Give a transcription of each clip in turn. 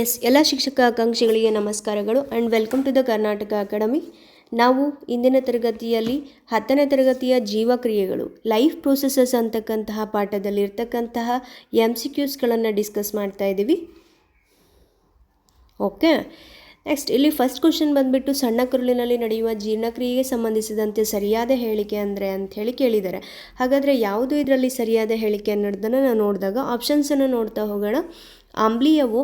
S, ಎಲ್ಲ ಶಿಕ್ಷಕ ಆಕಾಂಕ್ಷಿಗಳಿಗೆ ನಮಸ್ಕಾರಗಳು and welcome to the Karnataka Academy ನಾವು ಇಂದಿನ ತರಗತಿಯಲ್ಲಿ ಹತ್ತನೇ ತರಗತಿಯ ಜೀವಕ್ರಿಯೆಗಳು ಲೈಫ್ ಪ್ರೊಸೆಸಸ್ ಅಂತಕ್ಕಂತಹ ಪಾಠದಲ್ಲಿ ಇರ್ತಕ್ಕಂತಹ ಎಂ ಸಿ ಕ್ಯೂಸ್ಗಳನ್ನು ಡಿಸ್ಕಸ್ ಮಾಡ್ತಾ ಇದ್ದೀವಿ. ಓಕೆ ನೆಕ್ಸ್ಟ್ ಇಲ್ಲಿ ಫಸ್ಟ್ ಕ್ವಶನ್ ಬಂದುಬಿಟ್ಟು ಸಣ್ಣ ಕರುಳಿನಲ್ಲಿ ನಡೆಯುವ ಜೀರ್ಣಕ್ರಿಯೆಗೆ ಸಂಬಂಧಿಸಿದಂತೆ ಸರಿಯಾದ ಹೇಳಿಕೆ ಅಂದರೆ ಅಂಥೇಳಿ ಕೇಳಿದ್ದಾರೆ. ಹಾಗಾದರೆ ಯಾವುದು ಇದರಲ್ಲಿ ಸರಿಯಾದ ಹೇಳಿಕೆ ಅನ್ನೋದನ್ನು ನಾವು ನೋಡಿದಾಗ ಆಪ್ಷನ್ಸನ್ನು ನೋಡ್ತಾ ಹೋಗೋಣ. ಆಮ್ಲೀಯವು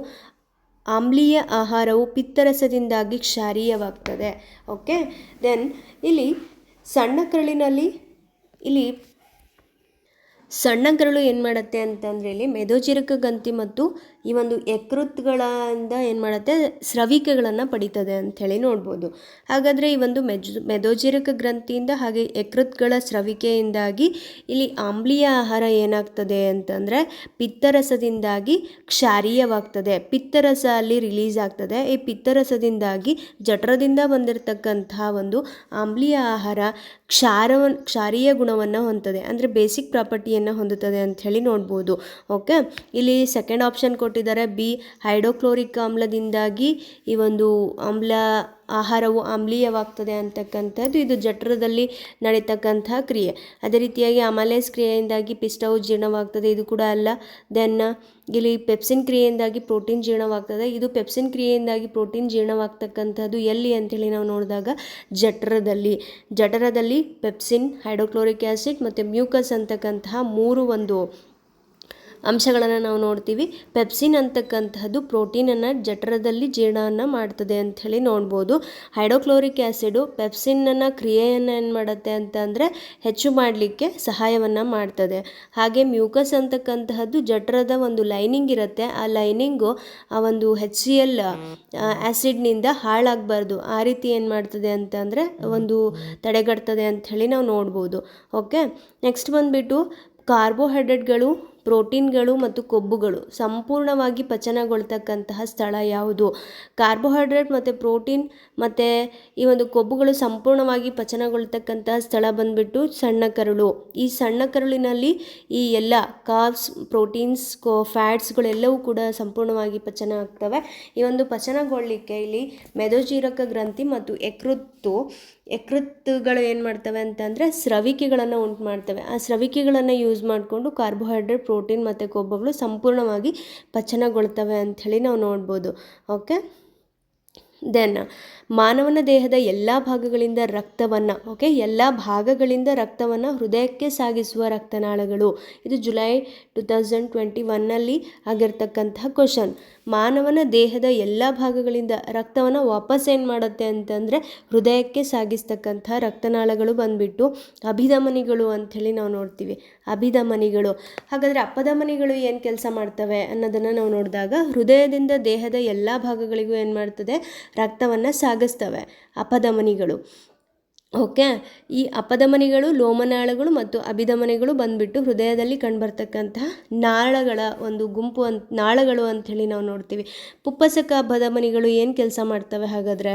ಆಮ್ಲೀಯ ಆಹಾರವು ಪಿತ್ತರಸದಿಂದಾಗಿ ಕ್ಷಾರೀಯವಾಗ್ತದೆ. ಓಕೆ? ದೆನ್ ಇಲ್ಲಿ ಸಣ್ಣ ಕರಳಿನಲ್ಲಿ, ಇಲ್ಲಿ ಸಣ್ಣ ಕರಳು ಏನು ಮಾಡುತ್ತೆ ಅಂತಂದರೆ, ಇಲ್ಲಿ ಮೆದೋಜೀರಕ ಗಂತಿ ಮತ್ತು ಈ ಒಂದು ಯಕೃತ್ಗಳಿಂದ ಏನು ಮಾಡುತ್ತೆ, ಸ್ರವಿಕೆಗಳನ್ನು ಪಡಿತದೆ ಅಂಥೇಳಿ ನೋಡ್ಬೋದು. ಹಾಗಾದರೆ ಈ ಒಂದು ಮೆಜ್, ಮೆದೋಜಿರಕ ಗ್ರಂಥಿಯಿಂದ ಹಾಗೆ ಯಕೃತ್ಗಳ ಸ್ರವಿಕೆಯಿಂದಾಗಿ ಇಲ್ಲಿ ಆಮ್ಲೀಯ ಆಹಾರ ಏನಾಗ್ತದೆ ಅಂತಂದರೆ ಪಿತ್ತರಸದಿಂದಾಗಿ ಕ್ಷಾರೀಯವಾಗ್ತದೆ. ಪಿತ್ತರಸ ಅಲ್ಲಿ ರಿಲೀಸ್ ಆಗ್ತದೆ. ಈ ಪಿತ್ತರಸದಿಂದಾಗಿ ಜಠರದಿಂದ ಬಂದಿರತಕ್ಕಂತಹ ಒಂದು ಆಮ್ಲೀಯ ಆಹಾರ ಕ್ಷಾರವನ್ನು ಕ್ಷಾರೀಯ ಗುಣವನ್ನು ಹೊಂದ್ತದೆ. ಅಂದರೆ ಬೇಸಿಕ್ ಪ್ರಾಪರ್ಟಿಯನ್ನು ಹೊಂದುತ್ತದೆ ಅಂಥೇಳಿ ನೋಡ್ಬೋದು. ಓಕೆ? ಇಲ್ಲಿ ಸೆಕೆಂಡ್ ಆಪ್ಷನ್ ಕೊಟ್ಟಿದ್ದಾರೆ. ಬಿ, ಹೈಡ್ರೋಕ್ಲೋರಿಕ್ ಆಮ್ಲದಿಂದಾಗಿ ಈ ಒಂದು ಆಮ್ಲ, ಆಹಾರವು ಆಮ್ಲೀಯವಾಗ್ತದೆ ಅಂತಕ್ಕಂಥದ್ದು. ಇದು ಜಠರದಲ್ಲಿ ನಡೀತಕ್ಕಂತಹ ಕ್ರಿಯೆ. ಅದೇ ರೀತಿಯಾಗಿ ಅಮಲೇಸ್ ಕ್ರಿಯೆಯಿಂದಾಗಿ ಪಿಷ್ಟವು ಜೀರ್ಣವಾಗ್ತದೆ. ಇದು ಕೂಡ ಅಲ್ಲ. ದೆನ್, ಇಲ್ಲಿ ಪೆಪ್ಸಿನ್ ಕ್ರಿಯೆಯಿಂದಾಗಿ ಪ್ರೋಟೀನ್ ಜೀರ್ಣವಾಗ್ತದೆ. ಇದು ಪೆಪ್ಸಿನ್ ಕ್ರಿಯೆಯಿಂದಾಗಿ ಪ್ರೋಟೀನ್ ಜೀರ್ಣವಾಗ್ತಕ್ಕಂಥದ್ದು ಎಲ್ಲಿ ಅಂಥೇಳಿ ನಾವು ನೋಡಿದಾಗ ಜಠರದಲ್ಲಿ. ಜಠರದಲ್ಲಿ ಪೆಪ್ಸಿನ್, ಹೈಡ್ರೋಕ್ಲೋರಿಕ್ ಆ್ಯಸಿಡ್ ಮತ್ತು ಮ್ಯೂಕಸ್ ಅಂತಕ್ಕಂತಹ ಮೂರು ಒಂದು ಅಂಶಗಳನ್ನು ನಾವು ನೋಡ್ತೀವಿ. ಪೆಪ್ಸಿನ್ ಅಂತಕ್ಕಂತಹದ್ದು ಪ್ರೋಟೀನನ್ನು ಜಠರದಲ್ಲಿ ಜೀರ್ಣವನ್ನು ಮಾಡ್ತದೆ ಅಂಥೇಳಿ ನೋಡ್ಬೋದು. ಹೈಡ್ರೋಕ್ಲೋರಿಕ್ ಆ್ಯಸಿಡು ಪೆಪ್ಸಿನ್ನನ್ನು ಕ್ರಿಯೆಯನ್ನು ಏನು ಮಾಡುತ್ತೆ ಅಂತಂದರೆ ಹೆಚ್ಚು ಮಾಡಲಿಕ್ಕೆ ಸಹಾಯವನ್ನು ಮಾಡ್ತದೆ. ಹಾಗೆ ಮ್ಯೂಕಸ್ ಅಂತಕ್ಕಂತಹದ್ದು ಜಠರದ ಒಂದು ಲೈನಿಂಗ್ ಇರುತ್ತೆ. ಆ ಲೈನಿಂಗು ಆ ಒಂದು ಹೆಚ್ ಸಿ ಎಲ್ ಆ್ಯಸಿಡ್ನಿಂದ ಹಾಳಾಗಬಾರ್ದು. ಆ ರೀತಿ ಏನು ಮಾಡ್ತದೆ ಅಂತಂದರೆ ಒಂದು ತಡೆಗಟ್ತದೆ ಅಂಥೇಳಿ ನಾವು ನೋಡ್ಬೋದು. ಓಕೆ? ನೆಕ್ಸ್ಟ್ ಬಂದುಬಿಟ್ಟು ಕಾರ್ಬೋಹೈಡ್ರೇಟ್ಗಳು ಪ್ರೋಟೀನ್ಗಳು ಮತ್ತು ಕೊಬ್ಬುಗಳು ಸಂಪೂರ್ಣವಾಗಿ ಪಚನಗೊಳ್ತಕ್ಕಂತಹ ಸ್ಥಳ ಯಾವುದು? ಕಾರ್ಬೋಹೈಡ್ರೇಟ್ ಮತ್ತು ಪ್ರೋಟೀನ್ ಮತ್ತು ಈ ಒಂದು ಕೊಬ್ಬುಗಳು ಸಂಪೂರ್ಣವಾಗಿ ಪಚನಗೊಳ್ತಕ್ಕಂತಹ ಸ್ಥಳ ಬಂದುಬಿಟ್ಟು ಸಣ್ಣ ಕರುಳು ಈ ಸಣ್ಣ ಕರುಳಿನಲ್ಲಿ ಈ ಎಲ್ಲ ಕಾರ್ಬ್ಸ್ ಪ್ರೋಟೀನ್ಸ್ ಕೋ ಫ್ಯಾಟ್ಸ್ಗಳೆಲ್ಲವೂ ಕೂಡ ಸಂಪೂರ್ಣವಾಗಿ ಪಚನ ಆಗ್ತವೆ. ಈ ಒಂದು ಪಚನಗೊಳ್ಳಲಿಕ್ಕೆ ಇಲ್ಲಿ ಮೆದೋಜೀರಕ ಗ್ರಂಥಿ ಮತ್ತು ಯಕೃತ್ತು ಯಕೃತ್ತುಗಳು ಏನು ಮಾಡ್ತವೆ ಅಂತಂದರೆ ಸ್ರವಿಕೆಗಳನ್ನು ಉಂಟು ಮಾಡ್ತವೆ. ಆ ಸ್ರವಿಕೆಗಳನ್ನು ಯೂಸ್ ಮಾಡಿಕೊಂಡು ಕಾರ್ಬೋಹೈಡ್ರೇಟ್ ಪ್ರೋಟೀನ್ ಮತ್ತು ಕೊಬ್ಬುಗಳು ಸಂಪೂರ್ಣವಾಗಿ ಪಚನಗೊಳ್ತವೆ ಅಂಥೇಳಿ ನಾವು ನೋಡ್ಬೋದು. ಓಕೆ ದೆನ್ ಮಾನವನ ದೇಹದ ಎಲ್ಲ ಭಾಗಗಳಿಂದ ರಕ್ತವನ್ನು ಓಕೆ ಎಲ್ಲ ಭಾಗಗಳಿಂದ ರಕ್ತವನ್ನು ಹೃದಯಕ್ಕೆ ಸಾಗಿಸುವ ರಕ್ತನಾಳಗಳು. ಇದು ಜುಲೈ ಟು ತೌಸಂಡ್ ಟ್ವೆಂಟಿ ಒನ್ನಲ್ಲಿ ಆಗಿರ್ತಕ್ಕಂತಹ ಕ್ವಶನ್ ಮಾನವನ ದೇಹದ ಎಲ್ಲ ಭಾಗಗಳಿಂದ ರಕ್ತವನ್ನು ವಾಪಸ್ ಏನು ಮಾಡುತ್ತೆ ಅಂತಂದರೆ ಹೃದಯಕ್ಕೆ ಸಾಗಿಸ್ತಕ್ಕಂಥ ರಕ್ತನಾಳಗಳು ಬಂದುಬಿಟ್ಟು ಅಭಿಧಮನಿಗಳು ಅಂಥೇಳಿ ನಾವು ನೋಡ್ತೀವಿ. ಅಭಿಧಮನಿಗಳು. ಹಾಗಾದರೆ ಅಪಧಮನಿಗಳು ಏನು ಕೆಲಸ ಮಾಡ್ತವೆ ಅನ್ನೋದನ್ನು ನಾವು ನೋಡಿದಾಗ ಹೃದಯದಿಂದ ದೇಹದ ಎಲ್ಲ ಭಾಗಗಳಿಗೂ ಏನು ಮಾಡ್ತದೆ? ರಕ್ತವನ್ನು ಸಾಗಿಸ್ತವೆ ಅಪಧಮನಿಗಳು. ಓಕೆ? ಈ ಅಪಧಮನಿಗಳು ಲೋಮನಾಳಗಳು ಮತ್ತು ಅಭಿಧಮನಿಗಳು ಬಂದ್ಬಿಟ್ಟು ಹೃದಯದಲ್ಲಿ ಕಂಡುಬರ್ತಕ್ಕಂತಹ ನಾಳಗಳ ಒಂದು ಗುಂಪು ಅಂತ ನಾಳಗಳು ಅಂಥೇಳಿ ನಾವು ನೋಡ್ತೀವಿ. ಪುಪ್ಪಸಕ ಅಪಧಮನಿಗಳು ಏನು ಕೆಲಸ ಮಾಡ್ತವೆ ಹಾಗಾದರೆ?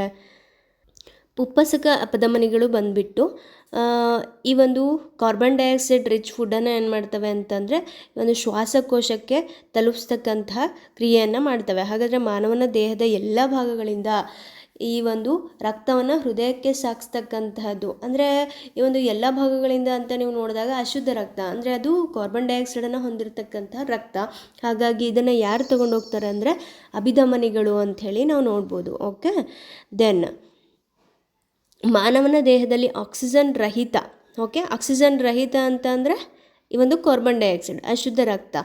ಪುಪ್ಪಸಕ ಅಪಧಮನಿಗಳು ಬಂದುಬಿಟ್ಟು ಈ ಒಂದು ಕಾರ್ಬನ್ ಡೈಆಕ್ಸೈಡ್ ರಿಚ್ ಫುಡ್ಡನ್ನು ಏನು ಮಾಡ್ತವೆ ಅಂತಂದರೆ ಒಂದು ಶ್ವಾಸಕೋಶಕ್ಕೆ ತಲುಪಿಸ್ತಕ್ಕಂತಹ ಕ್ರಿಯೆಯನ್ನು ಮಾಡ್ತವೆ. ಹಾಗಾದರೆ ಮಾನವನ ದೇಹದ ಎಲ್ಲ ಭಾಗಗಳಿಂದ ಈ ಒಂದು ರಕ್ತವನ್ನು ಹೃದಯಕ್ಕೆ ಸಾಗಿಸ್ತಕ್ಕಂತಹದ್ದು ಅಂದರೆ ಈ ಒಂದು ಎಲ್ಲ ಭಾಗಗಳಿಂದ ಅಂತ ನೀವು ನೋಡಿದಾಗ ಅಶುದ್ಧ ರಕ್ತ, ಅಂದರೆ ಅದು ಕಾರ್ಬನ್ ಡೈಆಕ್ಸೈಡನ್ನು ಹೊಂದಿರತಕ್ಕಂಥ ರಕ್ತ. ಹಾಗಾಗಿ ಇದನ್ನು ಯಾರು ತೊಗೊಂಡು ಹೋಗ್ತಾರೆ ಅಂದರೆ ಅಭಿಧಮನಿಗಳು ಅಂಥೇಳಿ ನಾವು ನೋಡ್ಬೋದು. ಓಕೆ? ದೆನ್ ಮಾನವನ ದೇಹದಲ್ಲಿ ಆಕ್ಸಿಜನ್ ರಹಿತ. ಓಕೆ? ಆಕ್ಸಿಜನ್ ರಹಿತ ಅಂತ ಅಂದರೆ ಈ ಒಂದು ಕಾರ್ಬನ್ ಡೈಆಕ್ಸೈಡ್, ಅಶುದ್ಧ ರಕ್ತ.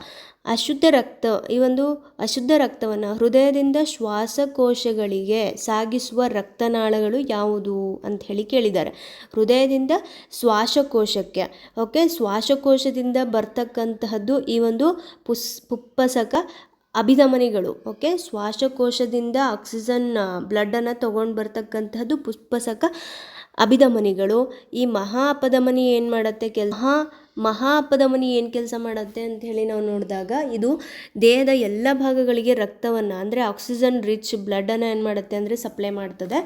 ಅಶುದ್ಧ ರಕ್ತ, ಈ ಒಂದು ಅಶುದ್ಧ ರಕ್ತವನ್ನು ಹೃದಯದಿಂದ ಶ್ವಾಸಕೋಶಗಳಿಗೆ ಸಾಗಿಸುವ ರಕ್ತನಾಳಗಳು ಯಾವುದು ಅಂತ ಹೇಳಿ ಕೇಳಿದ್ದಾರೆ. ಹೃದಯದಿಂದ ಶ್ವಾಸಕೋಶಕ್ಕೆ, ಓಕೆ? ಶ್ವಾಸಕೋಶದಿಂದ ಬರ್ತಕ್ಕಂತಹದ್ದು ಈ ಒಂದು ಪುಸ್, ಪುಪ್ಪಸಕ ಅಭಿಧಮನಿಗಳು, ಓಕೆ? ಶ್ವಾಸಕೋಶದಿಂದ ಆಕ್ಸಿಜನ್ ಬ್ಲಡ್ಡನ್ನು ತೊಗೊಂಡು ಬರ್ತಕ್ಕಂತಹದ್ದು ಪುಷ್ಪಸಕ ಅಭಿಧಮನಿಗಳು. ಈ ಮಹಾ ಅಪಧಮನಿ ಏನು ಮಾಡುತ್ತೆ ಕೆಲ ಮಹಾ ಏನು ಕೆಲಸ ಮಾಡುತ್ತೆ ಅಂತ ಹೇಳಿ ನಾವು ನೋಡಿದಾಗ ಇದು ದೇಹದ ಎಲ್ಲ ಭಾಗಗಳಿಗೆ ರಕ್ತವನ್ನು, ಅಂದರೆ ಆಕ್ಸಿಜನ್ ರಿಚ್ ಬ್ಲಡ್ಡನ್ನು ಏನು ಮಾಡುತ್ತೆ ಅಂದರೆ ಸಪ್ಲೈ ಮಾಡ್ತದೆ.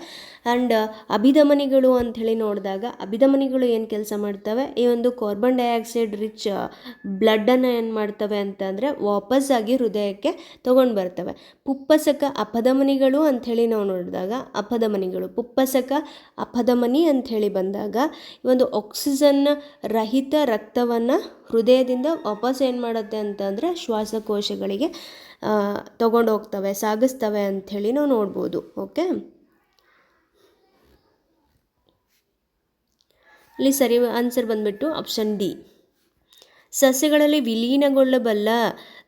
ಆ್ಯಂಡ್ ಅಭಿಧಮನಿಗಳು ಅಂಥೇಳಿ ನೋಡಿದಾಗ ಅಭಿಧಮನಿಗಳು ಏನು ಕೆಲಸ ಮಾಡ್ತವೆ? ಈ ಒಂದು ಕಾರ್ಬನ್ ಡೈಆಕ್ಸೈಡ್ ರಿಚ್ ಬ್ಲಡ್ಡನ್ನು ಏನು ಮಾಡ್ತವೆ ಅಂತಂದರೆ ವಾಪಸ್ಸಾಗಿ ಹೃದಯಕ್ಕೆ ತೊಗೊಂಡು ಬರ್ತವೆ. ಪುಪ್ಪಸಕ ಅಪಧಮನಿಗಳು ಅಂಥೇಳಿ ನಾವು ನೋಡಿದಾಗ ಅಪಧಮನಿಗಳು, ಪುಪ್ಪಸಕ ಅಪಧಮನಿ ಅಂಥೇಳಿ ಬಂದಾಗ ಈ ಒಂದು ಆಕ್ಸಿಜನ್ ರಹಿತ ರಕ್ತವನ್ನು ಹೃದಯದಿಂದ ವಾಪಸ್ ಏನು ಮಾಡುತ್ತೆ ಅಂತಂದರೆ ಶ್ವಾಸಕೋಶಗಳಿಗೆ ತಗೊಂಡು ಹೋಗ್ತವೆ ಸಾಗಿಸ್ತವೆ ಅಂಥೇಳಿ ನಾವು ನೋಡ್ಬೋದು, ಓಕೆ? ಇಲ್ಲಿ ಸರಿ ಆನ್ಸರ್ ಬಂದ್ಬಿಟ್ಟು ಆಪ್ಷನ್ ಡಿ ಸಸ್ಯಗಳಲ್ಲಿ ವಿಲೀನಗೊಳ್ಳಬಲ್ಲ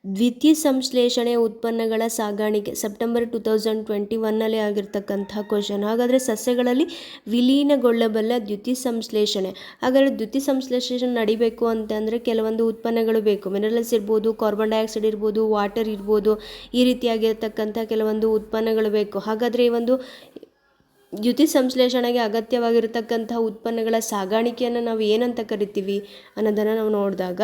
ದ್ವಿತೀಯ ಸಂಶ್ಲೇಷಣೆಯ ಉತ್ಪನ್ನಗಳ ಸಾಗಾಣಿಕೆ ಸೆಪ್ಟೆಂಬರ್ ಟು ತೌಸಂಡ್ ಟ್ವೆಂಟಿ ಒನ್ನಲ್ಲಿ ಆಗಿರ್ತಕ್ಕಂಥ ಕ್ವಶನ್ ಹಾಗಾದರೆ ಸಸ್ಯಗಳಲ್ಲಿ ವಿಲೀನಗೊಳ್ಳಬಲ್ಲ ದ್ಯುತಿ ಸಂಶ್ಲೇಷಣೆ. ಹಾಗಾದರೆ ದ್ಯುತಿ ಸಂಶ್ಲೇಷಣೆ ನಡಿಬೇಕು ಅಂತಂದರೆ ಕೆಲವೊಂದು ಉತ್ಪನ್ನಗಳು ಬೇಕು. ಮಿನರಲ್ಸ್ ಇರ್ಬೋದು ಕಾರ್ಬನ್ ಡೈಆಕ್ಸೈಡ್ ಇರ್ಬೋದು ವಾಟರ್ ಇರ್ಬೋದು, ಈ ರೀತಿಯಾಗಿರ್ತಕ್ಕಂಥ ಕೆಲವೊಂದು ಉತ್ಪನ್ನಗಳು ಬೇಕು. ಹಾಗಾದರೆ ಈ ಒಂದು ದ್ಯುತಿ ಸಂಶ್ಲೇಷಣೆಗೆ ಅಗತ್ಯವಾಗಿರತಕ್ಕಂಥ ಉತ್ಪನ್ನಗಳ ಸಾಗಾಣಿಕೆಯನ್ನು ನಾವು ಏನಂತ ಕರಿತೀವಿ ಅನ್ನೋದನ್ನು ನಾವು ನೋಡಿದಾಗ,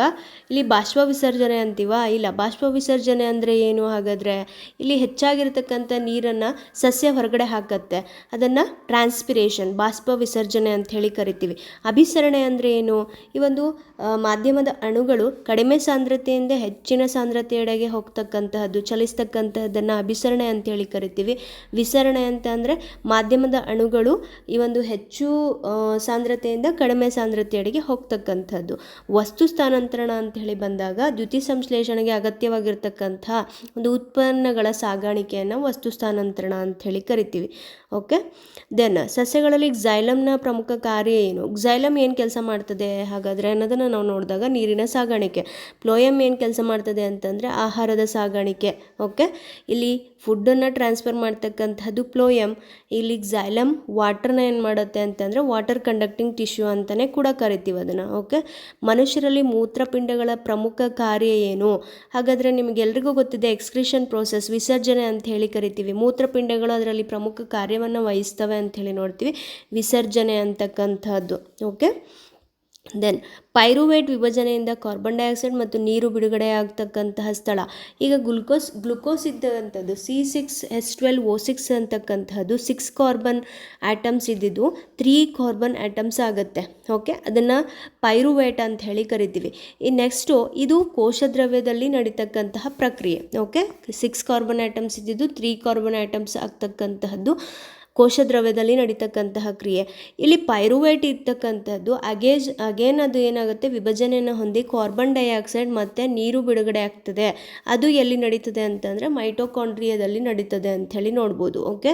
ಇಲ್ಲಿ ಬಾಷ್ಪ ವಿಸರ್ಜನೆ ಅಂತೀವ, ಇಲ್ಲ ಬಾಷ್ಪ ವಿಸರ್ಜನೆ ಅಂದರೆ ಏನು? ಹಾಗಾದರೆ ಇಲ್ಲಿ ಹೆಚ್ಚಾಗಿರ್ತಕ್ಕಂಥ ನೀರನ್ನು ಸಸ್ಯ ಹೊರಗಡೆ ಹಾಕತ್ತೆ. ಅದನ್ನು ಟ್ರಾನ್ಸ್ಪಿರೇಷನ್ ಬಾಷ್ಪ ವಿಸರ್ಜನೆ ಅಂತ ಹೇಳಿ ಕರಿತೀವಿ. ಅಭಿಸರಣೆ ಅಂದರೆ ಏನು? ಈ ಒಂದು ಮಾಧ್ಯಮದ ಅಣುಗಳು ಕಡಿಮೆ ಸಾಂದ್ರತೆಯಿಂದ ಹೆಚ್ಚಿನ ಸಾಂದ್ರತೆಯೆಡೆಗೆ ಹೋಗ್ತಕ್ಕಂತಹದ್ದು, ಚಲಿಸ್ತಕ್ಕಂತಹದ್ದನ್ನು ಅಭಿಸರಣೆ ಅಂತ ಹೇಳಿ ಕರಿತೀವಿ. ವಿಸರಣೆ ಅಂತ ಅಂದರೆ ಮಾಧ್ಯಮದ ಅಣುಗಳು ಈ ಒಂದು ಹೆಚ್ಚು ಸಾಂದ್ರತೆಯಿಂದ ಕಡಿಮೆ ಸಾಂದ್ರತೆಯಡೆಗೆ ಹೋಗ್ತಕ್ಕಂಥದ್ದು. ವಸ್ತು ಸ್ಥಾನಾಂತರಣ ಅಂತ ಹೇಳಿ ಬಂದಾಗ ದ್ಯುತಿ ಸಂಶ್ಲೇಷಣೆಗೆ ಅಗತ್ಯವಾಗಿರ್ತಕ್ಕಂಥ ಒಂದು ಉತ್ಪನ್ನಗಳ ಸಾಗಾಣಿಕೆಯನ್ನು ವಸ್ತು ಸ್ಥಾನಾಂತರಣ ಅಂತ ಹೇಳಿ ಕರಿತೀವಿ. ಓಕೆ? ದೆನ್ ಸಸ್ಯಗಳಲ್ಲಿ ಝೈಲಮ್ನ ಪ್ರಮುಖ ಕಾರ್ಯ ಏನು? ಝೈಲಮ್ ಏನು ಕೆಲಸ ಮಾಡ್ತದೆ ಹಾಗಾದರೆ ಅನ್ನೋದನ್ನು ನಾವು ನೋಡಿದಾಗ ನೀರಿನ ಸಾಗಾಣಿಕೆ. ಪ್ಲೋಯಮ್ ಏನು ಕೆಲಸ ಮಾಡ್ತದೆ ಅಂತಂದರೆ ಆಹಾರದ ಸಾಗಾಣಿಕೆ. ಓಕೆ? ಇಲ್ಲಿ ಫುಡ್ಡನ್ನು ಟ್ರಾನ್ಸ್ಫರ್ ಮಾಡ್ತಕ್ಕಂಥದ್ದು ಪ್ಲೋಯಮ್ ಇಲ್ಲಿ ಗ್ಸೈಲಮ್ ವಾಟರ್ನ ಏನು ಮಾಡುತ್ತೆ ಅಂತಂದರೆ ವಾಟರ್ ಕಂಡಕ್ಟಿಂಗ್ ಟಿಶ್ಯೂ ಅಂತಲೇ ಕೂಡ ಕರಿತೀವಿ ಅದನ್ನು ಓಕೆ ಮನುಷ್ಯರಲ್ಲಿ ಮೂತ್ರಪಿಂಡಗಳ ಪ್ರಮುಖ ಕಾರ್ಯ ಏನು? ಹಾಗಾದರೆ ನಿಮಗೆಲ್ರಿಗೂ ಗೊತ್ತಿದೆ ಎಕ್ಸ್ಕ್ರಿಷನ್ ಪ್ರೋಸೆಸ್ ವಿಸರ್ಜನೆ ಅಂತ ಹೇಳಿ ಕರಿತೀವಿ. ಮೂತ್ರಪಿಂಡಗಳು ಅದರಲ್ಲಿ ಪ್ರಮುಖ ಕಾರ್ಯವನ್ನು ವಹಿಸ್ತವೆ ಅಂತ ಹೇಳಿ ನೋಡ್ತೀವಿ. ವಿಸರ್ಜನೆ ಅಂತಕ್ಕಂಥದ್ದು ಓಕೆ ದೆನ್ ಪೈರುವೇಟ್ ವಿಭಜನೆಯಿಂದ ಕಾರ್ಬನ್ ಡೈಆಕ್ಸೈಡ್ ಮತ್ತು ನೀರು ಬಿಡುಗಡೆ ಆಗ್ತಕ್ಕಂತಹ ಸ್ಥಳ. ಈಗ glucose glucose ಇದ್ದಂಥದ್ದು C six H twelve O six ಅಂತಕ್ಕಂತಹದ್ದು six carbon atoms ಇದ್ದಿದ್ದು ತ್ರೀ ಕಾರ್ಬನ್ ಆ್ಯಟಮ್ಸ್ ಆಗುತ್ತೆ. ಓಕೆ ಅದನ್ನು ಪೈರುವೇಟ್ ಅಂತ ಹೇಳಿ ಕರಿತೀವಿ. ಈ ನೆಕ್ಸ್ಟು ಇದು ಕೋಶದ್ರವ್ಯದಲ್ಲಿ ನಡೀತಕ್ಕಂತಹ ಪ್ರಕ್ರಿಯೆ. ಓಕೆ ಸಿಕ್ಸ್ ಕಾರ್ಬನ್ ಆ್ಯಟಮ್ಸ್ ಇದ್ದಿದ್ದು ತ್ರೀ ಕಾರ್ಬನ್ ಆ್ಯಟಮ್ಸ್ ಆಗ್ತಕ್ಕಂತಹದ್ದು ಕೋಶದ್ರವ್ಯದಲ್ಲಿ ನಡೀತಕ್ಕಂತಹ ಕ್ರಿಯೆ. ಇಲ್ಲಿ ಪೈರುವೇಟ್ ಇರ್ತಕ್ಕಂಥದ್ದು, ಅಗೇಜ್, ಅಗೇನ್ ಅದು ಏನಾಗುತ್ತೆ? ವಿಭಜನೆಯನ್ನು ಹೊಂದಿ ಕಾರ್ಬನ್ ಡೈಆಕ್ಸೈಡ್ ಮತ್ತು ನೀರು ಬಿಡುಗಡೆ ಆಗ್ತದೆ. ಅದು ಎಲ್ಲಿ ನಡೀತದೆ ಅಂತಂದರೆ ಮೈಟೋಕಾಂಡ್ರಿಯಾದಲ್ಲಿ ನಡೀತದೆ ಅಂಥೇಳಿ ನೋಡ್ಬೋದು, ಓಕೆ?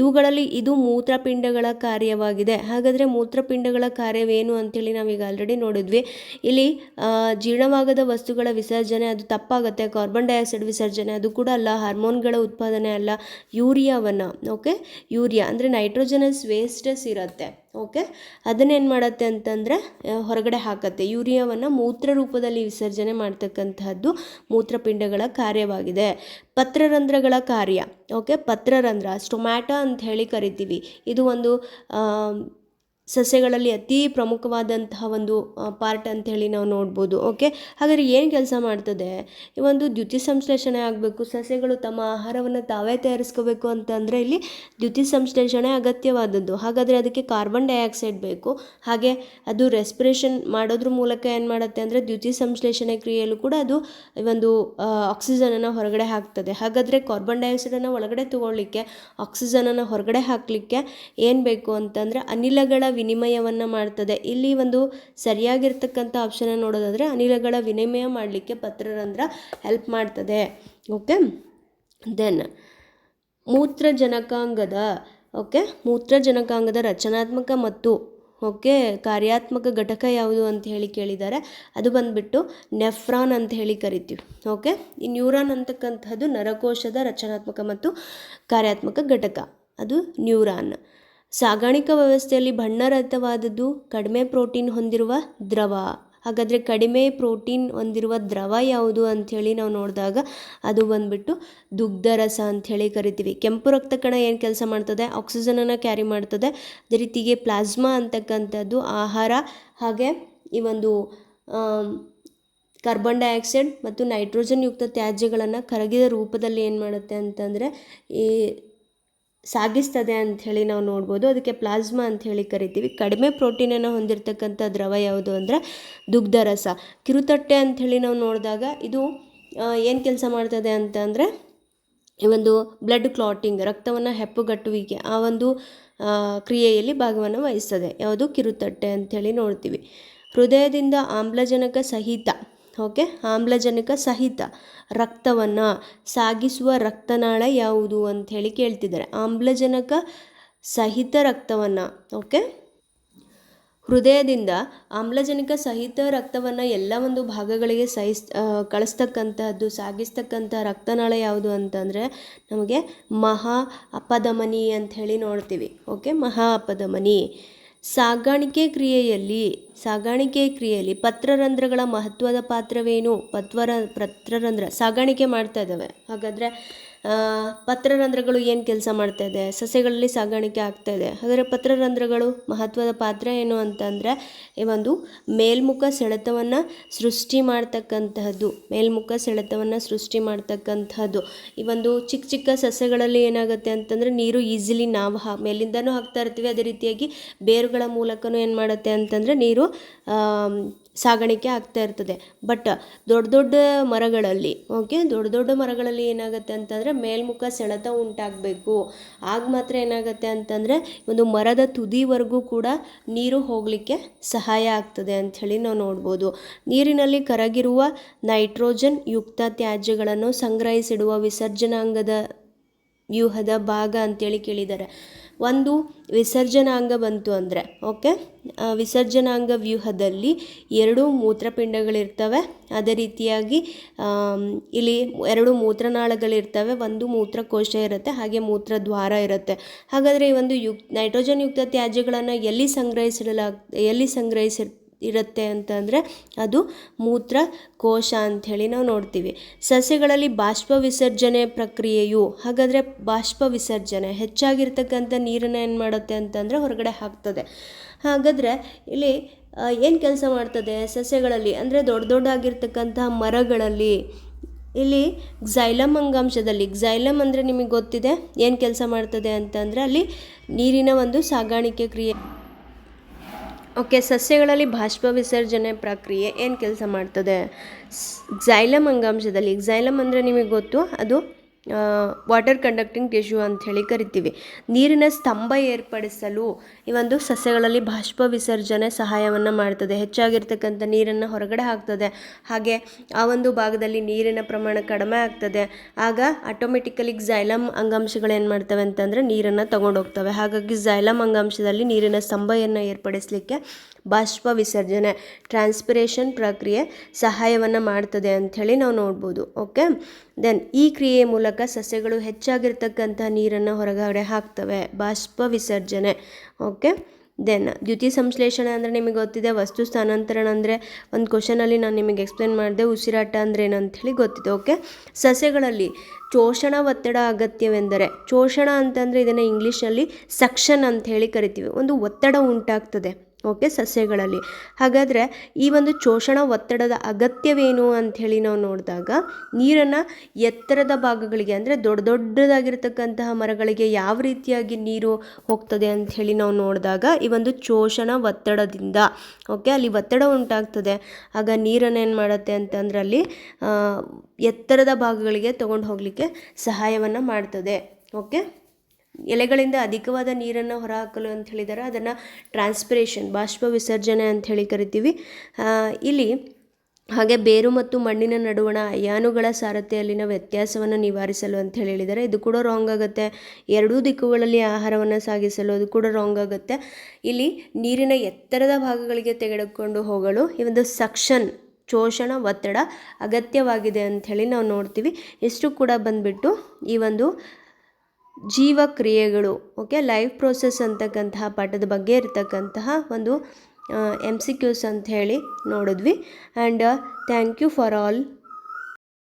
ಇವುಗಳಲ್ಲಿ ಇದು ಮೂತ್ರಪಿಂಡಗಳ ಕಾರ್ಯವಾಗಿದೆ. ಹಾಗಾದರೆ ಮೂತ್ರಪಿಂಡಗಳ ಕಾರ್ಯವೇನು ಅಂಥೇಳಿ ನಾವೀಗ ಆಲ್ರೆಡಿ ನೋಡಿದ್ವಿ. ಇಲ್ಲಿ ಜೀರ್ಣವಾಗದ ವಸ್ತುಗಳ ವಿಸರ್ಜನೆ ಅದು ತಪ್ಪಾಗುತ್ತೆ. ಕಾರ್ಬನ್ ಡೈಆಕ್ಸೈಡ್ ವಿಸರ್ಜನೆ ಅದು ಕೂಡ ಅಲ್ಲ, ಹಾರ್ಮೋನ್ಗಳ ಉತ್ಪಾದನೆ ಅಲ್ಲ, ಯೂರಿಯಾವನ್ನು, ಓಕೆ? ಯೂರಿಯಾ. ಅಂದರೆ ನೈಟ್ರೋಜನಸ್ ವೇಸ್ಟಸ್ ಇರುತ್ತೆ ಓಕೆ ಅದನ್ನೇನು ಮಾಡುತ್ತೆ ಅಂತಂದರೆ ಹೊರಗಡೆ ಹಾಕತ್ತೆ. ಯೂರಿಯಾವನ್ನು ಮೂತ್ರ ರೂಪದಲ್ಲಿ ವಿಸರ್ಜನೆ ಮಾಡ್ತಕ್ಕಂತಹದ್ದು ಮೂತ್ರಪಿಂಡಗಳ ಕಾರ್ಯವಾಗಿದೆ. ಪತ್ರರಂಧ್ರಗಳ ಕಾರ್ಯ ಓಕೆ ಪತ್ರರಂಧ್ರ ಸ್ಟೊಮ್ಯಾಟೊ ಅಂತ ಹೇಳಿ ಕರಿತೀವಿ. ಇದು ಒಂದು ಸಸ್ಯಗಳಲ್ಲಿ ಅತಿ ಪ್ರಮುಖವಾದಂತಹ ಒಂದು ಪಾರ್ಟ್ ಅಂತ ಹೇಳಿ ನಾವು ನೋಡ್ಬೋದು. ಓಕೆ ಹಾಗಾದರೆ ಏನು ಕೆಲಸ ಮಾಡ್ತದೆ? ಈ ಒಂದು ದ್ಯುತಿ ಸಂಶ್ಲೇಷಣೆ ಆಗಬೇಕು, ಸಸ್ಯಗಳು ತಮ್ಮ ಆಹಾರವನ್ನು ತಾವೇ ತಯಾರಿಸ್ಕೋಬೇಕು ಅಂತಂದರೆ ಇಲ್ಲಿ ದ್ಯುತಿ ಸಂಶ್ಲೇಷಣೆ ಅಗತ್ಯವಾದದ್ದು. ಹಾಗಾದರೆ ಅದಕ್ಕೆ ಕಾರ್ಬನ್ ಡೈಆಕ್ಸೈಡ್ ಬೇಕು. ಹಾಗೆ ಅದು ರೆಸ್ಪಿರೇಷನ್ ಮಾಡೋದ್ರ ಮೂಲಕ ಏನು ಮಾಡುತ್ತೆ ಅಂದರೆ ದ್ಯುತಿ ಸಂಶ್ಲೇಷಣೆ ಕ್ರಿಯೆಯಲ್ಲೂ ಕೂಡ ಅದು ಒಂದು ಆಕ್ಸಿಜನನ್ನು ಹೊರಗಡೆ ಹಾಕ್ತದೆ. ಹಾಗಾದರೆ ಕಾರ್ಬನ್ ಡೈಆಕ್ಸೈಡನ್ನು ಒಳಗಡೆ ತಗೊಳ್ಳಿಕ್ಕೆ ಆಕ್ಸಿಜನನ್ನು ಹೊರಗಡೆ ಹಾಕಲಿಕ್ಕೆ ಏನು ಬೇಕು ಅಂತಂದರೆ ಅನಿಲಗಳ ವಿನಿಮಯವನ್ನು ಮಾಡ್ತದೆ. ಇಲ್ಲಿ ಒಂದು ಸರಿಯಾಗಿರ್ತಕ್ಕಂಥ ಆಪ್ಷನ್ ನೋಡೋದಾದರೆ ಅನಿಲಗಳ ವಿನಿಮಯ ಮಾಡಲಿಕ್ಕೆ ಪತ್ರರಂಧ್ರ ಹೆಲ್ಪ್ ಮಾಡ್ತದೆ. ಓಕೆ ದೆನ್ ಮೂತ್ರಜನಕಾಂಗದ ಓಕೆ ಮೂತ್ರಜನಕಾಂಗದ ರಚನಾತ್ಮಕ ಮತ್ತು ಓಕೆ ಕಾರ್ಯಾತ್ಮಕ ಘಟಕ ಯಾವುದು ಅಂತ ಹೇಳಿ ಕೇಳಿದ್ದಾರೆ ಅದು ಬಂದುಬಿಟ್ಟು ನೆಫ್ರಾನ್ ಅಂತ ಹೇಳಿ ಕರಿತೀವಿ. ಓಕೆ ಈ ನ್ಯೂರಾನ್ ಅಂತಕ್ಕಂಥದ್ದು ನರಕೋಶದ ರಚನಾತ್ಮಕ ಮತ್ತು ಕಾರ್ಯಾತ್ಮಕ ಘಟಕ. ಅದು ನ್ಯೂರಾನ್ ಸಾಗಾಣಿಕಾ ವ್ಯವಸ್ಥೆಯಲ್ಲಿ ಬಣ್ಣರಹಿತವಾದದ್ದು ಕಡಿಮೆ ಪ್ರೋಟೀನ್ ಹೊಂದಿರುವ ದ್ರವ. ಹಾಗಾದರೆ ಕಡಿಮೆ ಪ್ರೋಟೀನ್ ಹೊಂದಿರುವ ದ್ರವ ಯಾವುದು ಅಂಥೇಳಿ ನಾವು ನೋಡಿದಾಗ ಅದು ಬಂದುಬಿಟ್ಟು ದುಗ್ಧರಸ ಅಂಥೇಳಿ ಕರಿತೀವಿ. ಕೆಂಪು ರಕ್ತ ಕಣ ಏನು ಕೆಲಸ ಮಾಡ್ತದೆ? ಆಕ್ಸಿಜನನ್ನು ಕ್ಯಾರಿ ಮಾಡ್ತದೆ. ಅದೇ ರೀತಿಗೆ ಪ್ಲಾಸ್ಮಾ ಅಂತಕ್ಕಂಥದ್ದು ಆಹಾರ, ಹಾಗೆ ಈ ಒಂದು ಕಾರ್ಬನ್ ಡೈಆಕ್ಸೈಡ್ ಮತ್ತು ನೈಟ್ರೋಜನ್ ಯುಕ್ತ ತ್ಯಾಜ್ಯಗಳನ್ನು ಕರಗಿದ ರೂಪದಲ್ಲಿ ಏನು ಮಾಡುತ್ತೆ ಅಂತಂದರೆ ಈ ಸಾಗಿಸ್ತದೆ ಅಂಥೇಳಿ ನಾವು ನೋಡ್ಬೋದು. ಅದಕ್ಕೆ ಪ್ಲಾಸ್ಮಾ ಅಂಥೇಳಿ ಕರಿತೀವಿ. ಕಡಿಮೆ ಪ್ರೋಟೀನನ್ನು ಹೊಂದಿರತಕ್ಕಂಥ ದ್ರವ ಯಾವುದು ಅಂದರೆ ದುಗ್ಧರಸ ಕಿರುತಟ್ಟೆ ಅಂಥೇಳಿ ನಾವು ನೋಡಿದಾಗ ಇದು ಏನು ಕೆಲಸ ಮಾಡ್ತದೆ ಅಂತಂದರೆ ಈ ಒಂದು ಬ್ಲಡ್ ಕ್ಲಾಟಿಂಗ್ ರಕ್ತವನ್ನು ಹೆಪ್ಪುಗಟ್ಟುವಿಕೆ ಆ ಒಂದು ಕ್ರಿಯೆಯಲ್ಲಿ ಭಾಗವನ್ನು ವಹಿಸ್ತದೆ. ಯಾವುದು? ಕಿರುತಟ್ಟೆ ಅಂಥೇಳಿ ನೋಡ್ತೀವಿ. ಹೃದಯದಿಂದ ಆಮ್ಲಜನಕ ಸಹಿತ ಓಕೆ? ಆಮ್ಲಜನಕ ಸಹಿತ ರಕ್ತವನ್ನು ಸಾಗಿಸುವ ರಕ್ತನಾಳ ಯಾವುದು ಅಂಥೇಳಿ ಕೇಳ್ತಿದ್ದಾರೆ. ಆಮ್ಲಜನಕ ಸಹಿತ ರಕ್ತವನ್ನು, ಓಕೆ? ಹೃದಯದಿಂದ ಆಮ್ಲಜನಕ ಸಹಿತ ರಕ್ತವನ್ನು ಎಲ್ಲ ಒಂದು ಭಾಗಗಳಿಗೆ ಸಹಿಸ್ ಕಳಿಸ್ತಕ್ಕಂಥದ್ದು ಸಾಗಿಸ್ತಕ್ಕಂಥ ರಕ್ತನಾಳ ಯಾವುದು ಅಂತಂದರೆ ನಮಗೆ ಮಹಾ ಅಪಧಮನಿ ಅಂಥೇಳಿ ನೋಡ್ತೀವಿ, ಓಕೆ? ಮಹಾ ಅಪಧಮನಿ. ಸಾಗಾಣಿಕೆ ಕ್ರಿಯೆಯಲ್ಲಿ ಸಾಗಾಣಿಕೆ ಕ್ರಿಯೆಯಲ್ಲಿ ಪತ್ರರಂಧ್ರಗಳ ಮಹತ್ವದ ಪಾತ್ರವೇನು? ಪತ್ವರ ಪತ್ರರಂಧ್ರ ಸಾಗಾಣಿಕೆ ಮಾಡ್ತಾ ಇದ್ದಾವೆ. ಹಾಗಾದರೆ ಪತ್ರರಂಧ್ರಗಳು ಏನು ಕೆಲಸ ಮಾಡ್ತಾ ಇದೆ? ಸಸ್ಯಗಳಲ್ಲಿ ಸಾಗಾಣಿಕೆ ಆಗ್ತಾ ಇದೆ. ಪತ್ರ ಪತ್ರರಂಧ್ರಗಳು ಮಹತ್ವದ ಪಾತ್ರ ಏನು ಅಂತಂದರೆ, ಈ ಒಂದು ಮೇಲ್ಮುಖ ಸೆಳೆತವನ್ನು ಸೃಷ್ಟಿ ಮಾಡ್ತಕ್ಕಂತಹದ್ದು, ಮೇಲ್ಮುಖ ಸೆಳೆತವನ್ನು ಸೃಷ್ಟಿ ಮಾಡ್ತಕ್ಕಂತಹದ್ದು. ಈ ಒಂದು ಚಿಕ್ಕ ಚಿಕ್ಕ ಸಸ್ಯಗಳಲ್ಲಿ ಏನಾಗುತ್ತೆ ಅಂತಂದರೆ, ನೀರು ಈಸಿಲಿ ನಾವು ಹಾ, ಮೇಲಿಂದನೂ ಹಾಕ್ತಾ ಇರ್ತೀವಿ. ಅದೇ ರೀತಿಯಾಗಿ ಬೇರುಗಳ ಮೂಲಕನೂ ಏನು ಮಾಡುತ್ತೆ ಅಂತಂದರೆ, ನೀರು ಸಾಗಾಣಿಕೆ ಆಗ್ತಾ ಇರ್ತದೆ. ಬಟ್ ದೊಡ್ಡ ದೊಡ್ಡ ಮರಗಳಲ್ಲಿ ಓಕೆ ದೊಡ್ಡ ದೊಡ್ಡ ಮರಗಳಲ್ಲಿ ಏನಾಗುತ್ತೆ ಅಂತಂದರೆ ಮೇಲ್ಮುಖ ಸೆಳೆತ ಉಂಟಾಗಬೇಕು. ಆಗ ಮಾತ್ರ ಏನಾಗುತ್ತೆ ಅಂತಂದರೆ ಒಂದು ಮರದ ತುದಿವರೆಗೂ ಕೂಡ ನೀರು ಹೋಗಲಿಕ್ಕೆ ಸಹಾಯ ಆಗ್ತದೆ ಅಂಥೇಳಿ ನಾವು ನೋಡ್ಬೋದು. ನೀರಿನಲ್ಲಿ ಕರಗಿರುವ ನೈಟ್ರೋಜನ್ ಯುಕ್ತ ತ್ಯಾಜ್ಯಗಳನ್ನು ಸಂಗ್ರಹಿಸಿಡುವ ವಿಸರ್ಜನಾಂಗದ ವ್ಯೂಹದ ಭಾಗ ಅಂತೇಳಿ ಕೇಳಿದ್ದಾರೆ. ಒಂದು, ವಿಸರ್ಜನಾಂಗ ಬಂತು ಅಂದರೆ, ಓಕೆ? ವಿಸರ್ಜನಾಂಗ ವ್ಯೂಹದಲ್ಲಿ ಎರಡು ಮೂತ್ರಪಿಂಡಗಳಿರ್ತವೆ. ಅದೇ ರೀತಿಯಾಗಿ ಇಲ್ಲಿ ಎರಡು ಮೂತ್ರನಾಳಗಳಿರ್ತವೆ. ಒಂದು ಮೂತ್ರಕೋಶ ಇರುತ್ತೆ, ಹಾಗೆ ಮೂತ್ರದ್ವಾರ ಇರುತ್ತೆ. ಹಾಗಾದರೆ ಈ ಒಂದು ಯುಕ್, ನೈಟ್ರೋಜನ್ ಯುಕ್ತ ತ್ಯಾಜ್ಯಗಳನ್ನು ಎಲ್ಲಿ ಸಂಗ್ರಹಿಸಿಡಲಾಗ್, ಎಲ್ಲಿ ಸಂಗ್ರಹಿಸಿರ್ ಇರುತ್ತೆ ಅಂತಂದರೆ ಅದು ಮೂತ್ರ ಕೋಶ ಅಂಥೇಳಿ ನಾವು ನೋಡ್ತೀವಿ. ಸಸ್ಯಗಳಲ್ಲಿ ಬಾಷ್ಪ ವಿಸರ್ಜನೆ ಪ್ರಕ್ರಿಯೆಯು ಹಾಗಾದರೆ ಬಾಷ್ಪ ವಿಸರ್ಜನೆ ಹೆಚ್ಚಾಗಿರ್ತಕ್ಕಂಥ ನೀರನ್ನು ಏನು ಮಾಡುತ್ತೆ ಅಂತಂದರೆ ಹೊರಗಡೆ ಹಾಕ್ತದೆ. ಹಾಗಾದರೆ ಇಲ್ಲಿ ಏನು ಕೆಲಸ ಮಾಡ್ತದೆ ಸಸ್ಯಗಳಲ್ಲಿ ಅಂದರೆ ದೊಡ್ಡ ದೊಡ್ಡ ಆಗಿರ್ತಕ್ಕಂಥ ಮರಗಳಲ್ಲಿ ಇಲ್ಲಿ ಗ್ಸೈಲಮ್ ಅಂಗಾಂಶದಲ್ಲಿ ಗ್ಸೈಲಮ್ ಅಂದರೆ ನಿಮಗೆ ಗೊತ್ತಿದೆ ಏನು ಕೆಲಸ ಮಾಡ್ತದೆ ಅಂತಂದರೆ ಅಲ್ಲಿ ನೀರಿನ ಒಂದು ಸಾಗಾಣಿಕೆ ಕ್ರಿಯೆ ಓಕೆ, ಸಸ್ಯಗಳಲ್ಲಿ ಬಾಷ್ಪ ವಿಸರ್ಜನೆ ಪ್ರಕ್ರಿಯೆ ಏನು ಕೆಲಸ ಮಾಡ್ತದೆ? ಎಕ್ಸೈಲಮ್ ಅಂಗಾಂಶದಲ್ಲಿ ಎಕ್ಸೈಲಮ್ ಅಂದರೆ ನಿಮಗೆ ಗೊತ್ತು? ಅದು ವಾಟರ್ ಕಂಡಕ್ಟಿಂಗ್ ಟಿಶ್ಯೂ ಅಂತ ಹೇಳಿ ಕರಿತೀವಿ. ನೀರಿನ ಸ್ತಂಭ ಏರ್ಪಡಿಸಲು ಈ ಒಂದು ಸಸ್ಯಗಳಲ್ಲಿ ಬಾಷ್ಪ ವಿಸರ್ಜನೆ ಸಹಾಯವನ್ನು ಮಾಡ್ತದೆ. ಹೆಚ್ಚಾಗಿರ್ತಕ್ಕಂಥ ನೀರನ್ನು ಹೊರಗಡೆ ಹಾಕ್ತದೆ. ಹಾಗೆ ಆ ಒಂದು ಭಾಗದಲ್ಲಿ ನೀರಿನ ಪ್ರಮಾಣ ಕಡಿಮೆ ಆಗ್ತದೆ. ಆಗ ಆಟೋಮೆಟಿಕಲಿ ಝೈಲಮ್ ಅಂಗಾಂಶಗಳು ಏನು ಮಾಡ್ತವೆ ಅಂತಂದರೆ ನೀರನ್ನು ತಗೊಂಡೋಗ್ತವೆ. ಹಾಗಾಗಿ ಝೈಲಮ್ ಅಂಗಾಂಶದಲ್ಲಿ ನೀರಿನ ಸಂಭಯನ್ನು ಏರ್ಪಡಿಸಲಿಕ್ಕೆ ಬಾಷ್ಪ ವಿಸರ್ಜನೆ ಟ್ರಾನ್ಸ್ಪಿರೇಷನ್ ಪ್ರಕ್ರಿಯೆ ಸಹಾಯವನ್ನು ಮಾಡ್ತದೆ ಅಂಥೇಳಿ ನಾವು ನೋಡ್ಬೋದು. ಓಕೆ ದೆನ್ ಈ ಕ್ರಿಯೆಯ ಮೂಲಕ ಸಸ್ಯಗಳು ಹೆಚ್ಚಾಗಿರ್ತಕ್ಕಂಥ ನೀರನ್ನು ಹೊರಗಡೆ ಹಾಕ್ತವೆ. ಬಾಷ್ಪ ವಿಸರ್ಜನೆ. ಓಕೆ ದೆನ್ ದ್ಯುತಿ ಸಂಶ್ಲೇಷಣೆ ಅಂದರೆ ನಿಮಗೆ ಗೊತ್ತಿದೆ, ವಸ್ತು ಸ್ಥಾನಾಂತರಣ ಅಂದರೆ ಒಂದು ಕ್ವಶನಲ್ಲಿ ನಾನು ನಿಮಗೆ ಎಕ್ಸ್ಪ್ಲೇನ್ ಮಾಡಿದೆ, ಉಸಿರಾಟ ಅಂದರೆ ಏನು ಅಂಥೇಳಿ ಗೊತ್ತಿದೆ, ಓಕೆ? ಸಸ್ಯಗಳಲ್ಲಿ ಶೋಷಣ ಒತ್ತಡ ಅಗತ್ಯವೆಂದರೆ, ಚೋಷಣ ಅಂತಂದರೆ ಇದನ್ನು ಇಂಗ್ಲೀಷಲ್ಲಿ ಸಕ್ಷನ್ ಅಂತ ಹೇಳಿ ಕರಿತೀವಿ, ಒಂದು ಒತ್ತಡ ಉಂಟಾಗ್ತದೆ. ಓಕೆ ಸಸ್ಯಗಳಲ್ಲಿ. ಹಾಗಾದರೆ ಈ ಒಂದು ಶೋಷಣ ಒತ್ತಡದ ಅಗತ್ಯವೇನು ಅಂಥೇಳಿ ನಾವು ನೋಡಿದಾಗ ನೀರನ್ನು ಎತ್ತರದ ಭಾಗಗಳಿಗೆ ಅಂದರೆ ದೊಡ್ಡ ದೊಡ್ಡದಾಗಿರ್ತಕ್ಕಂತಹ ಮರಗಳಿಗೆ ಯಾವ ರೀತಿಯಾಗಿ ನೀರು ಹೋಗ್ತದೆ ಅಂಥೇಳಿ ನಾವು ನೋಡಿದಾಗ ಈ ಒಂದು ಶೋಷಣ ಒತ್ತಡದಿಂದ ಓಕೆ ಅಲ್ಲಿ ಒತ್ತಡ ಉಂಟಾಗ್ತದೆ. ಆಗ ನೀರನ್ನು ಏನು ಮಾಡುತ್ತೆ ಅಂತಂದ್ರೆ ಅಲ್ಲಿ ಎತ್ತರದ ಭಾಗಗಳಿಗೆ ತಗೊಂಡು ಹೋಗಲಿಕ್ಕೆ ಸಹಾಯವನ್ನು ಮಾಡ್ತದೆ ಓಕೆ ಎಲೆಗಳಿಂದ ಅಧಿಕವಾದ ನೀರನ್ನು ಹೊರಹಾಕಲು ಅಂತ ಹೇಳಿದ್ದಾರೆ. ಅದನ್ನು ಟ್ರಾನ್ಸ್ಪಿರೇಷನ್ ಬಾಷ್ಪ ವಿಸರ್ಜನೆ ಅಂತ ಕರಿತೀವಿ. ಇಲ್ಲಿ ಹಾಗೆ ಬೇರು ಮತ್ತು ಮಣ್ಣಿನ ನಡುವಣ ಅಯಾನುಗಳ ಸಾರಥ್ಯಲ್ಲಿನ ವ್ಯತ್ಯಾಸವನ್ನು ನಿವಾರಿಸಲು ಅಂತ ಹೇಳಿ ಹೇಳಿದ್ದಾರೆ. ಇದು ಕೂಡ ರಾಂಗ್ ಆಗುತ್ತೆ. ಎರಡೂ ದಿಕ್ಕುಗಳಲ್ಲಿ ಆಹಾರವನ್ನು ಸಾಗಿಸಲು ಅದು ಕೂಡ ರಾಂಗ್ ಆಗುತ್ತೆ. ಇಲ್ಲಿ ನೀರಿನ ಎತ್ತರದ ಭಾಗಗಳಿಗೆ ತೆಗೆದುಕೊಂಡು ಹೋಗಲು ಈ ಒಂದು ಸಕ್ಷನ್ ಶೋಷಣ, ಒತ್ತಡ ಅಗತ್ಯವಾಗಿದೆ ಅಂಥೇಳಿ ನಾವು ನೋಡ್ತೀವಿ. ಇಷ್ಟು ಕೂಡ ಬಂದ್ಬಿಟ್ಟು ಈ ಒಂದು ಜೀವಕ್ರಿಯೆಗಳು ಓಕೆ ಲೈಫ್ ಪ್ರೋಸೆಸ್ ಅಂತಕ್ಕಂತಹ ಪಾಠದ ಬಗ್ಗೆ ಇರತಕ್ಕಂತಹ ಒಂದು ಎಂ ಸಿ ಕ್ಯೂಸ್ ಅಂತ ಹೇಳಿ ನೋಡಿದ್ವಿ. And thank you for all